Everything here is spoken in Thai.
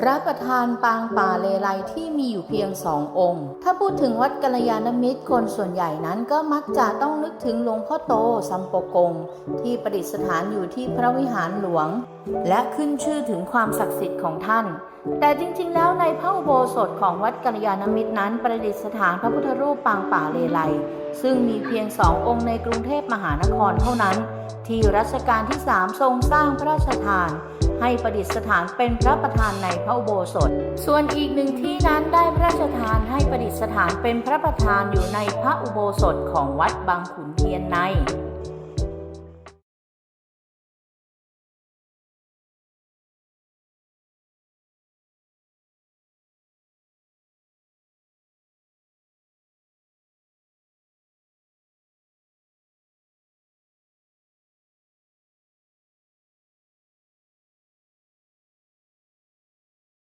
พระประธานปางป่าเลไลที่มีอยู่เพียงสององค์ ถ้าพูดถึงวัดกัลยาณมิตรคนส่วนใหญ่นั้นก็มักจะต้องนึกถึงหลวงพ่อโตสัมปกง ที่ประดิษฐานอยู่ที่พระวิหารหลวง และขึ้นชื่อถึงความศักดิ์สิทธิ์ของท่าน แต่จริงๆ แล้วในพระอุโบสถของวัดกัลยาณมิตรนั้น ประดิษฐานพระพุทธรูปปางป่าเลไลซึ่งมีเพียงสององค์ในกรุงเทพมหานครเท่านั้น ที่รัชกาลที่สามทรงสร้างพระราชทาน ให้ประดิษฐานเป็นพระประธานในพระอุโบสถ ส่วนอีกหนึ่งที่นั้นได้พระราชทานให้ประดิษฐานเป็นพระประธานอยู่ในพระอุโบสถของวัดบางขุนเทียนใน